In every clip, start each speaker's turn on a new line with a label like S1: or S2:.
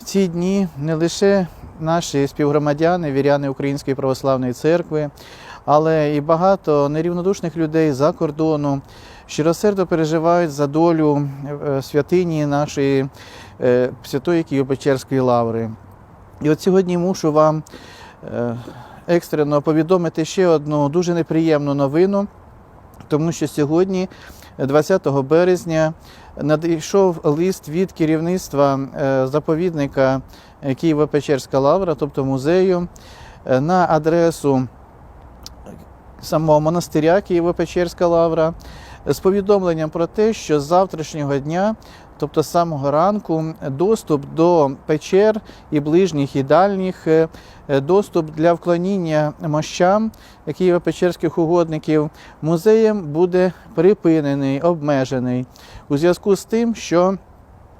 S1: В ці дні не лише наші співгромадяни, віряни Української православної церкви, але і багато нерівнодушних людей за кордону щиросердо переживають за долю е, святині нашої е, святої Києво-Печерської лаври. І от сьогодні мушу вам е, екстрено повідомити ще одну дуже неприємну новину, тому що сьогодні, 20 березня, надійшов лист від керівництва е, заповідника е, Києво-Печерська лавра, тобто музею, е, на адресу самого монастиря Києво-Печерська лавра з повідомленням про те, що з завтрашнього дня, тобто з самого ранку, доступ до печер і ближніх і дальніх, е, е, доступ для вклоніння мощам Києво-Печерських угодників музеєм буде припинений, обмежений. У зв'язку з тим, що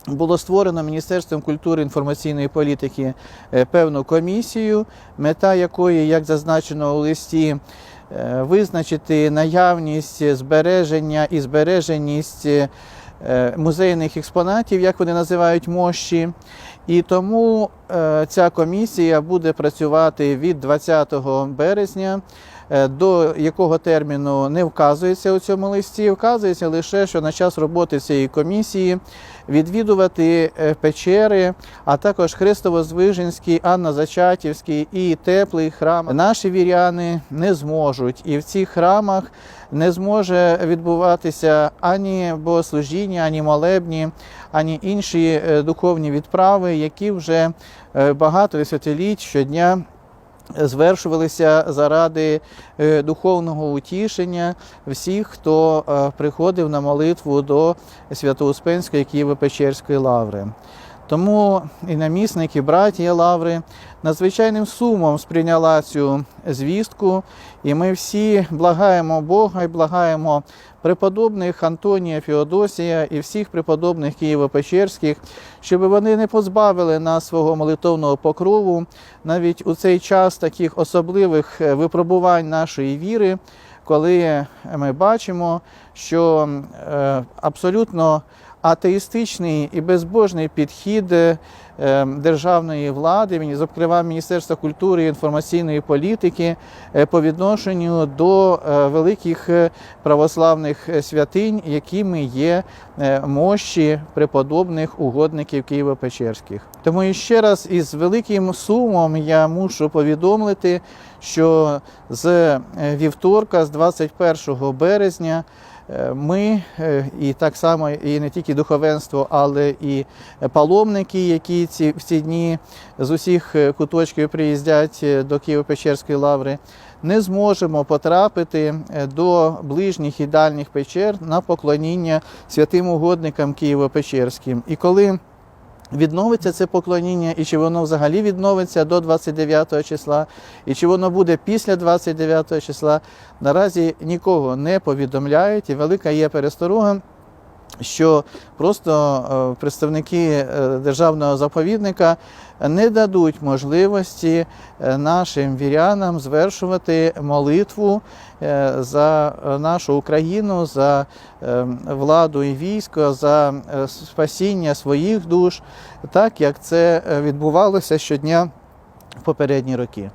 S1: було створено Міністерством культури інформаційної політики е, певну комісію, мета якої, як зазначено у листі, е, визначити наявність збереження і збереженість е, музейних експонатів, як вони називають мощі. І тому е, ця комісія буде працювати від 20 березня. е, До якого терміну не вказується у цьому листі, вказується лише, що на час роботи цієї комісії відвідувати е, печери, а також Христово-Звиженський, Анна-Зачатівський і теплий храм. Наші віряни не зможуть, і в цих храмах не зможе відбуватися ані богослужіння, ані молебні, ані інші е, духовні відправи, які вже е, багато десятиліть щодня звершувалися заради е, духовного утішення всіх, хто е, приходив на молитву до Свято-Успенської Києво-Печерської лаври. Тому і намісник, і братія лаври надзвичайним сумом сприйняла цю звістку, і ми всі благаємо Бога і благаємо преподобних Антонія Феодосія і всіх преподобних Києво-Печерських, щоб вони не позбавили нас свого молитовного покрову навіть у цей час таких особливих е, випробувань нашої віри, коли ми бачимо, що е, абсолютно атеїстичний і безбожний підхід е, державної влади, зокрема Міністерства культури і інформаційної політики, е, по відношенню до е, великих православних святинь, якими є мощі преподобних угодників Києво-Печерських. Тому ще раз із великим сумом я мушу повідомити, що з е, вівторка, з 21 березня, Е, Ми е, і так само і не тільки духовенство, але і паломники, які ці в ці дні з усіх куточків приїздять до Києво-Печерської лаври, не зможемо потрапити до ближніх і дальніх печер на поклоніння святим угодникам Києво-Печерським. І коли Відновиться це поклоніння, і чи воно взагалі відновиться до 29 числа, і чи воно буде після 29 числа, наразі нікого не повідомляють, і велика є пересторога, що просто е, представники е, державного заповідника не дадуть можливості е, нашим вірянам звершувати молитву за нашу Україну, за владу і військо, за спасіння своїх душ, так як це відбувалося щодня в попередні роки.